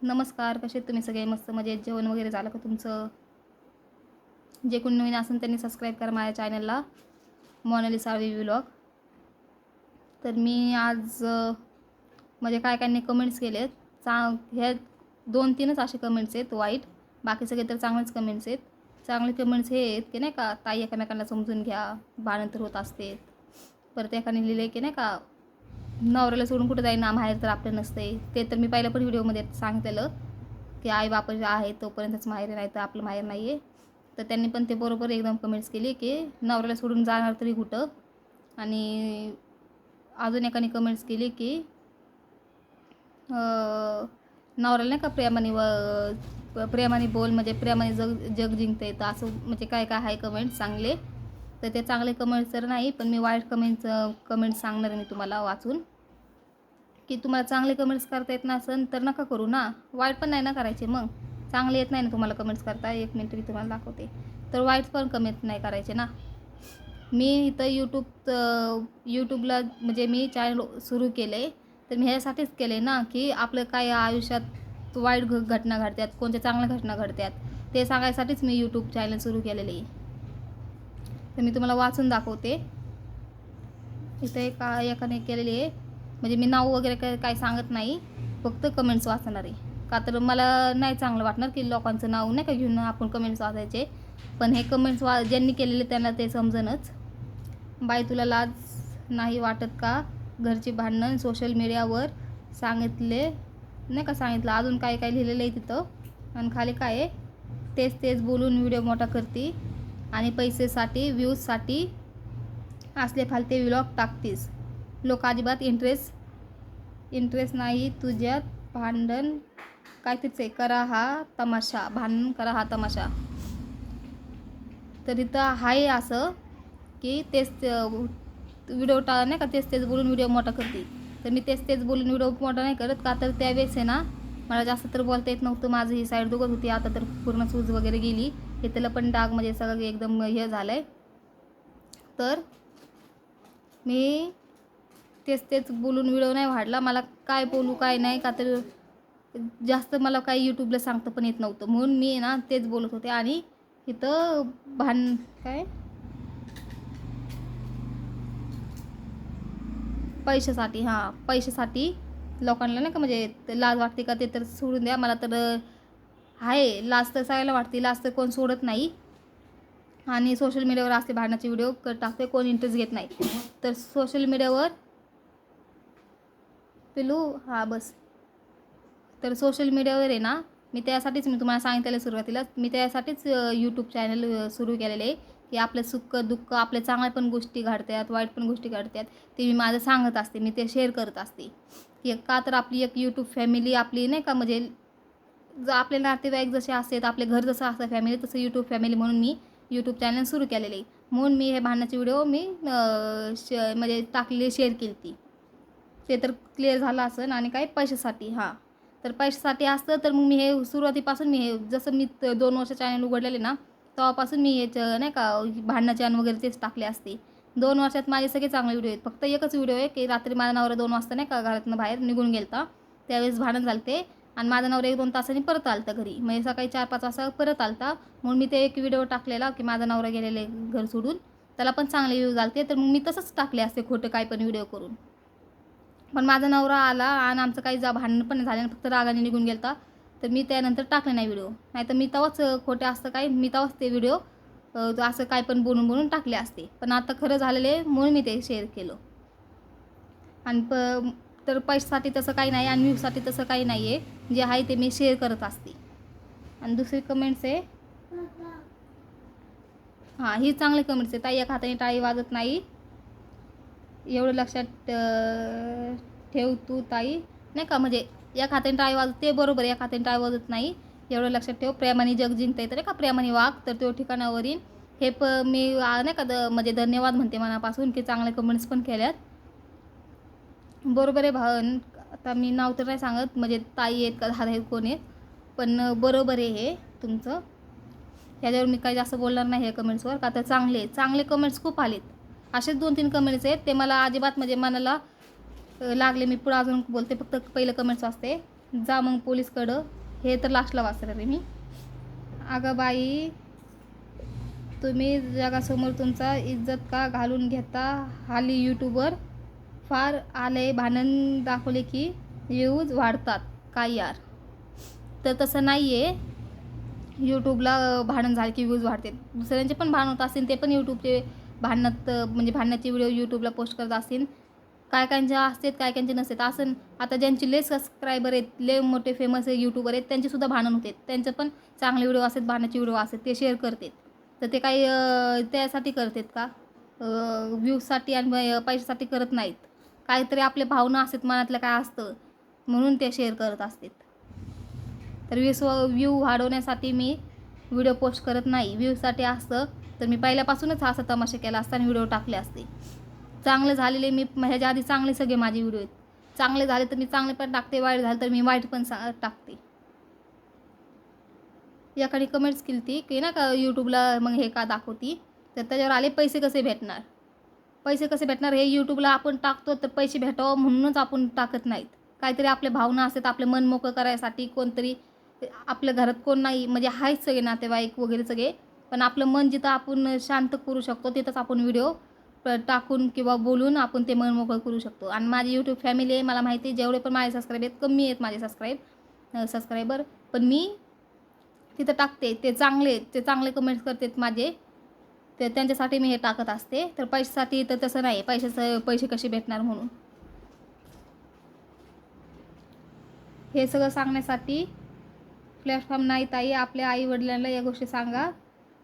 नमस्कार कसे आहेत तुम्ही? सगळे मस्त म्हणजे जेवण वगैरे झालं का तुमचं? जे कोणी नवीन असेल त्यांनी सबस्क्राईब करा माझ्या चॅनलला मोनाली साळवी व्लॉग तर मी आज म्हणजे काय काय कमेंट्स केलेत. चांग ह्या दोन तीनच असे कमेंट्स आहेत वाईट. बाकी सगळे तर चांगलेच कमेंट्स आहेत. चांगले कमेंट्स हे आहेत की नाही का ताई एकमेकांना समजून घ्या भानंतर होत असते. परत एकाने लिहिले की नाही का नवऱ्याला सोडून कुठं जाईन ना माहेर तर आपलं नसते. ते तर मी पहिल्या पण व्हिडिओमध्ये सांगितलेलं की आई बाप आहे तोपर्यंतच माहेर नाही तर आपलं माहेर नाही आहे तर त्यांनी पण ते बरोबर एकदम कमेंट्स केली की नवऱ्याला सोडून जाणार तरी कुठं? आणि अजून एकाने कमेंट्स केली की नवऱ्याला नाही का प्रेमाने व प्रेमाने बोल म्हणजे प्रेमाने जग जग जिंकता येतं असं म्हणजे काय काय आहे कमेंट्स चांगले? तर ते चांगले कमेंट्स तर नाही पण मी वाईट कमेंट्स कमेंट्स सांगणार मी तुम्हाला वाचून. की तुम्हाला चांगले कमेंट्स करता येत नसेल तर नका करू ना. वाईट पण नाही ना करायचे मग. चांगले येत नाही ना तुम्हाला कमेंट्स करता. एक मिनिट मी तुम्हाला दाखवते. तर वाईट पण कमेंट नाही करायचे ना. मी इथं यूट्यूब यूट्यूबला म्हणजे मी चॅनल सुरू केले. तर मी ह्यासाठीच केले ना की आपलं काय आयुष्यात वाईट घ घटना घडतात कोणत्या चांगल्या घटना घडतात ते सांगायसाठीच मी यूट्यूब चॅनल सुरू केलेले. आहे तर मी तुम्हाला वाचून दाखवते. इथं एका एकाने केलेली आहे. म्हणजे मी नाव वगैरे काय काय सांगत नाही फक्त कमेंट्स वाचणार आहे. का तर मला नाही चांगलं वाटणार की लोकांचं नाव नाही का घेऊन आपण कमेंट्स वाचायचे. पण हे कमेंट्स वा ज्यांनी केलेले त्यांना ते समजणच बाई तुला लाज नाही वाटत का घरची भांडणं सोशल मीडियावर सांगितले? नाही का सांगितलं? अजून काय काय लिहिलेलं आहे तिथं? आणि खाली काय आहे? तेच तेच बोलून व्हिडिओ मोठा करते. आणि पैसेसाठी व्ह्यूजसाठी असले फालते व्लॉग टाकतीस. लोक अजिबात इंटरेस्ट इंटरेस्ट नाही. तुझ्यात भांडण काय तिचे करा हा तमाशा. भांडण करा हा तमाशा. तर इथं आहे असं की तेच व्हिडिओ टा नाही का? तेच तेच बोलून व्हिडिओ मोठा करते. तर मी तेच तेच बोलून व्हिडिओ मोठा नाही करत. का तर त्यावेळेस आहे ना मला जास्त तर बोलता येत नव्हतं. माझं ही साईड दुखत होती. आता तर पूर्ण सूज वगैरे गेली. हे त्याला पण डाग म्हणजे सगळं एकदम हे झालं आहे तर मी तेच तेच बोलून व्हिडिओ नाही वाढला. मला काय बोलू काय नाही का तर जास्त मला काही यूट्यूबला सांगतं पण येत नव्हतं. म्हणून मी ना तेच बोलत होते आणि इथं भान काय? पैशासाठी हां पैशासाठी लोकांना नाही का म्हणजे लाज वाटते का ते तर सोडून द्या. मला तर आहे लाज तर सगळ्याला वाटते लाज तर कोण सोडत नाही. आणि सोशल मीडियावर असले भांडणाचे व्हिडिओ टाकते कोण इंटरेस्ट घेत नाही. तर सोशल मीडियावर पिलू हां बस. तर सोशल मीडियावर आहे ना मी त्यासाठीच मी तुम्हाला सांगितलेलं सुरुवातीला मी त्यासाठीच यूट्यूब चॅनल सुरू केलेले आहे. की आपलं सुख दुःख आपल्या चांगल्या पण गोष्टी घडतात वाईट पण गोष्टी घडतात ते मी माझं सांगत असते मी ते शेअर करत असते. की का तर आपली एक यूट्यूब फॅमिली आपली नाही का म्हणजे जर आपले नातेवाईक जसे असतात आपले घर जसं असतं फॅमिली तसं यूट्यूब फॅमिली म्हणून मी यूट्यूब चॅनल सुरू केलेले आहे. म्हणून मी हे भांडणाचे व्हिडिओ मी श म्हणजे टाकलेली शेअर केली ती ते तर क्लिअर झालं असेल आणि काय? पैशासाठी हां. तर पैशासाठी असतं तर मग मी हे सुरुवातीपासून मी हे जसं मी दोन वर्ष चॅनल उघडलेले ना तेव्हापासून मी हेच नाही का भांडणाचे चॅन वगैरे तेच टाकले असते. दोन वर्षात माझे सगळे चांगले व्हिडिओ आहेत. फक्त एकच व्हिडिओ आहे की रात्री माझा नवरा दोन वाजता नाही का घरातनं बाहेर निघून गेलता. त्यावेळेस भांडण झालं ते. आणि माझा नवरा एक दोन तासांनी परत आलता घरी. म्हणजे सकाळी चार पाच वाजता परत आलता. म्हणून मी ते एक व्हिडिओ टाकलेला की माझा नवरा गेलेले घर सोडून. त्याला पण चांगले व्ह्यूज आलते तर मग मी तसंच टाकले असते खोटं काय पण व्हिडिओ करून. पण माझा नवरा आला आणि आमचं काही जा भांडण पण झालं फक्त रागाने निघून गेलता. तर मी त्यानंतर टाकले नाही व्हिडिओ नाही तर मी तेव्हाच अं, खोटे असतं काय मी तेव्हाच ते व्हिडिओ असं काय पण बोलून बोलून टाकले असते. पण आता खरं झालेले म्हणून मी ते शेअर केलं. आणि प तर पैशासाठी तसं काही नाही आणि व्ह्यूसाठी तसं काही नाही आहे जे आहे ते मी शेअर करत असते. आणि दुसरी कमेंट्स आहे. हां ही चांगली कमेंट्स आहे. ताई एका हाताने टाळी वाजत नाही. एवढं लक्षात ठेव तू ताई. नाही का? म्हणजे या खात्याने टाळी वाजत ते बरोबर या खात्याने टाळी वाजत नाही. एवढं लक्षात ठेव. प्रेमाने जग जिंकता येतं नाही का? प्रेमाने वाघ तर तो ठिकाणावरील. हे प मी नाही का द म्हणजे धन्यवाद म्हणते मनापासून की चांगले कमेंट्स पण केल्यात. बरोबर आहे भा आता मी नाव तर नाही सांगत म्हणजे ताई आहेत का दादा आहेत कोण आहेत. पण बरोबर आहे हे तुमचं. ह्याच्यावर मी काही जास्त बोलणार नाही या कमेंट्सवर का तर चांगले चांगले कमेंट्स खूप आलेत. असेच दोन तीन कमेंट्स आहेत. ते मला अजिबात म्हणजे मनाला लागले. मी पुढं अजून बोलते. फक्त पहिलं कमेंट्स वाचते जा मग पोलीसकडं. हे तर लास्टला वाचलं रे मी. अगं बाई तुम्ही जगासमोर तुमचा इज्जत का घालून घेता? हाली यूट्यूबवर फार आले भांडण दाखवले की व्ह्यूज वाढतात. काय यार? तर तसं नाही आहे यूट्यूबला भांडण झाले की व्ह्यूज वाढते. दुसऱ्यांचे पण भांडण होत असतील ते पण यूट्यूबचे भांडणात म्हणजे भांडणाचे व्हिडिओ यूट्यूबला पोस्ट करत असतील काय कायचे असतात काय कायचे नसतात. असं आता ज्यांचे लय सबस्क्रायबर आहेत लय मोठे फेमस आहे यूट्यूबर आहेत त्यांचेसुद्धा भांडण होते. त्यांचे पण चांगले व्हिडिओ असतात भांडणाचे व्हिडिओ असतात ते शेअर करतात. तर ते काही त्यासाठी करतात का? व्ह्यूजसाठी आणि पैशासाठी करत नाहीत. काहीतरी आपल्या भावना असतात मनातलं काय असतं म्हणून ते शेअर करत असतात. तर व्ह्यूस व्ह्यू वाढवण्यासाठी मी व्हिडिओ पोस्ट करत नाही. व्ह्यूजसाठी असतं तर मी पहिल्यापासूनच हा असा तमाशा केला असता आणि व्हिडिओ टाकले असते. चांगले झालेले मी ह्याच्या आधी चांगले सगळे माझे व्हिडिओ आहेत. चांगले झाले तर मी चांगले पण टाकते वाईट झाले तर मी वाईट पण सा टाकते. याकडे कमेंट्स केली ती की ना का यूट्यूबला मग हे का दाखवती? तर त्याच्यावर आले पैसे कसे भेटणार? पैसे कसे भेटणार? हे यूट्यूबला आपण टाकतो तर पैसे भेटावं म्हणूनच आपण टाकत नाहीत. काहीतरी आपल्या भावना असतात आपले मन मोकळं करायसाठी कोणतरी आपल्या घरात कोण नाही म्हणजे आहेच सगळे नातेवाईक वगैरे सगळे पण आपलं मन जिथं आपण शांत करू शकतो तिथंच आपण व्हिडिओ टाकून किंवा बोलून आपण ते मन मोकळं करू शकतो. आणि माझी यूट्यूब फॅमिली आहे मला माहिती आहे जेवढे पण माझे सबस्क्राईब आहेत कमी आहेत माझे सबस्क्राईब सबस्क्रायबर पण मी तिथं टाकते ते चांगले ते चांगले कमेंट्स करतात माझे. ते त्यांच्यासाठी मी हे टाकत असते. तर पैशासाठी तर तसं नाही पैशाचं पैसे कसे भेटणार म्हणून. हे सगळं सांगण्यासाठी प्लॅटफॉर्म नाही ताई आपल्या आई वडिलांना या गोष्टी सांगा.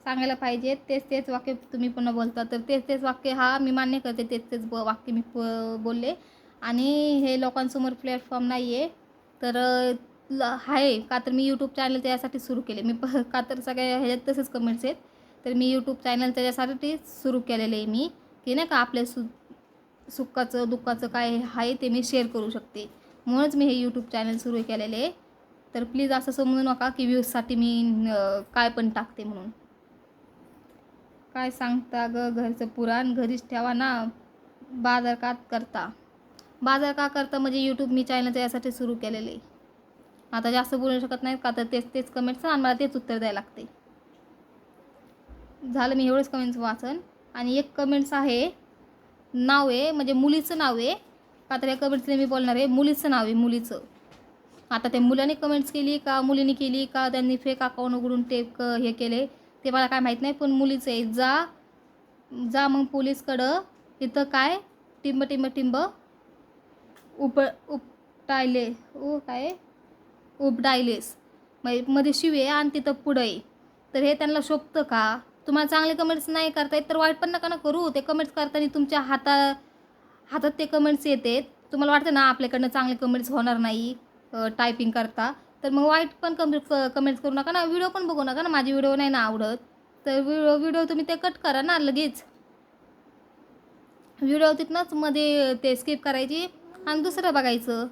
सांगायला पाहिजे. तेच तेच वाक्य तुम्ही पुन्हा बोलता. तर तेच तेच वाक्य हा मी मान्य करते. तेच तेच ब वाक्य मी प बोलले. आणि हे लोकांसमोर प्लॅटफॉर्म नाही आहे तर ल आहे. का तर मी यूट्यूब चॅनल त्याच्यासाठी सुरू केले. मी प का तर सगळ्या ह्याच्यात तसेच कमेंट्स आहेत. तर मी यूट्यूब चॅनल त्याच्यासाठी सुरू केलेलं आहे मी. की नाही का आपल्या सु सुखाचं दुःखाचं काय आहे ते मी शेअर करू शकते. म्हणूनच मी हे यूट्यूब चॅनल सुरू केलेले आहे. तर प्लीज असं समजू नका की व्ह्यूजसाठी मी काय पण टाकते म्हणून. काय सांगता ग? घरचं पुराण घरीच ठेवा ना. बाजार का करता? बाजार का करता म्हणजे यूट्यूब मी चॅनलचं यासाठी सुरू केलेले. आहे आता जास्त बोलू शकत नाही का? तर तेच तेच कमेंट्स आणि मला तेच उत्तर द्यायला लागते. झालं मी एवढेच कमेंट्स वाचन. आणि एक कमेंट्स आहे नाव आहे म्हणजे मुलीचं नाव आहे. का तर या कमेंट्सने मी बोलणार आहे मुलीचं नाव आहे मुलीचं. आता त्या मुलाने कमेंट्स केली का? मुलीने केली का? त्यांनी फेक अकाउंट उघडून टेप क हे केले. ते मला काय माहीत नाही पण मुलीचं आहे. जा जा मग पोलीसकडं. इथं काय? टिंब टिंब टिंब. उप उपटायले. ओ काय? उपडायलेस म्हणजे मध्ये शिवे आणि तिथं पुढं आहे. तर हे त्यांना शोभतं का? तुम्हाला चांगले कमेंट्स नाही करता येत तर वाईट पण नका ना करू. ते कमेंट्स करताना तुमच्या हाता हातात ते कमेंट्स येतात. तुम्हाला वाटतं ना आपल्याकडनं चांगले कमेंट्स होणार नाही टायपिंग करता. तर मग वाईट पण कमेंट कमेंट्स करू नका ना व्हिडिओ पण बघू नका ना माझी व्हिडिओ नाही ना आवडत. तर व्हिडिओ व्हिडिओ तुम्ही ते कट करा ना लगेच. व्हिडिओ तिथनंच मध्ये ते स्किप करायची आणि दुसरं बघायचं.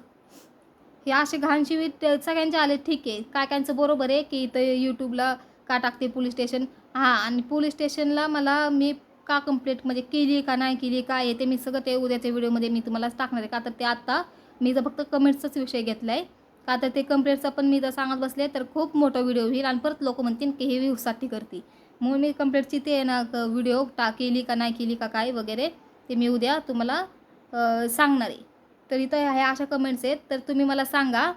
हे असे घाणशी वीट सगळ्यांचे आले ठीक आहे. काय कायचं बरोबर आहे की इथं यूट्यूबला का टाकते पोलीस स्टेशन हां आणि पोलीस स्टेशनला मला मी का कंप्लेंट म्हणजे केली का नाही केली काय आहे ते मी सगळं ते उद्याच्या व्हिडिओमध्ये मी तुम्हाला टाकणार आहे. का तर ते आत्ता मी जर फक्त कमेंट्सचाच विषय घेतला आहे का तर ते कंप्लेंटचा पण मी जर सांगत बसले तर खूप मोठा व्हिडिओ होईल आणि परत लोक म्हणतील की हे व्ह्यूजसाठी करते. म्हणून मी कंप्लेंटची ते ना व्हिडिओ टा केली का नाही केली का काय वगैरे ते मी उद्या तुम्हाला सांगणार आहे. तर इथं ह्या अशा कमेंट्स आहेत. तर तुम्ही मला सांगा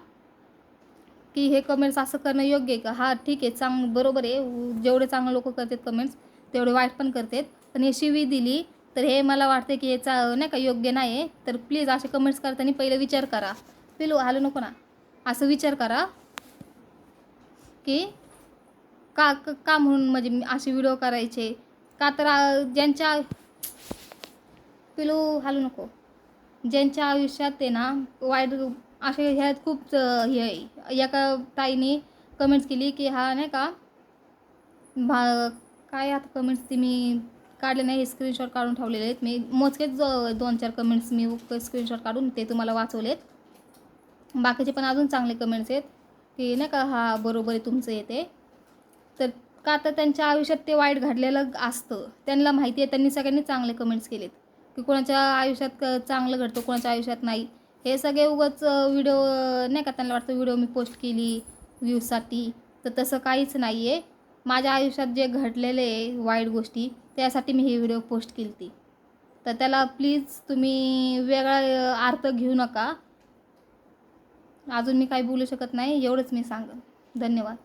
की हे कमेंट्स असं करणं योग्य आहे का? हा ठीक आहे चांग बरोबर आहे. जेवढे चांगले लोक करतात कमेंट्स तेवढे वाईट पण करतात. पण हे शिवी दिली तर हे मला वाटते की हे चा नाही का योग्य नाही आहे तर प्लीज असे कमेंट्स करताना पहिले विचार करा. पिलू हॅलो नको ना. असं विचार करा की का क- का म्हणून म्हणजे मी असे व्हिडिओ करायचे? का तर ज्यांच्या पिलू हालू नको. ज्यांच्या आयुष्यात ते ना वाईट असे ह्यात खूप हे आहे. एका ताईने कमेंट्स केली की हा नाही का भा काय आता कमेंट्स ती मी काढले नाही हे स्क्रीनशॉट काढून ठेवलेले आहेत. मी मोजकेच दोन चार कमेंट्स मी स्क्रीनशॉट काढून ते तुम्हाला वाचवलेत. बाकीचे पण अजून चांगले कमेंट्स आहेत की नाही का हा बरोबर आहे तुमचं येते तर का तर त्यांच्या आयुष्यात ते वाईट घडलेलं असतं त्यांना माहिती आहे त्यांनी सगळ्यांनी चांगले कमेंट्स केलेत. की कोणाच्या आयुष्यात क- चांगलं घडतं कोणाच्या आयुष्यात नाही. हे सगळे उगाच व्हिडिओ नाही का त्यांना वाटतं व्हिडिओ मी पोस्ट केली व्ह्यूजसाठी तर तसं काहीच नाही आहे माझ्या आयुष्यात जे घडलेले आहे वाईट गोष्टी त्यासाठी मी हे व्हिडिओ पोस्ट केली ती तर त्याला प्लीज तुम्ही वेगळा अर्थ घेऊ नका. अजून मी काही बोलू शकत नाही एवढंच मी सांग धन्यवाद.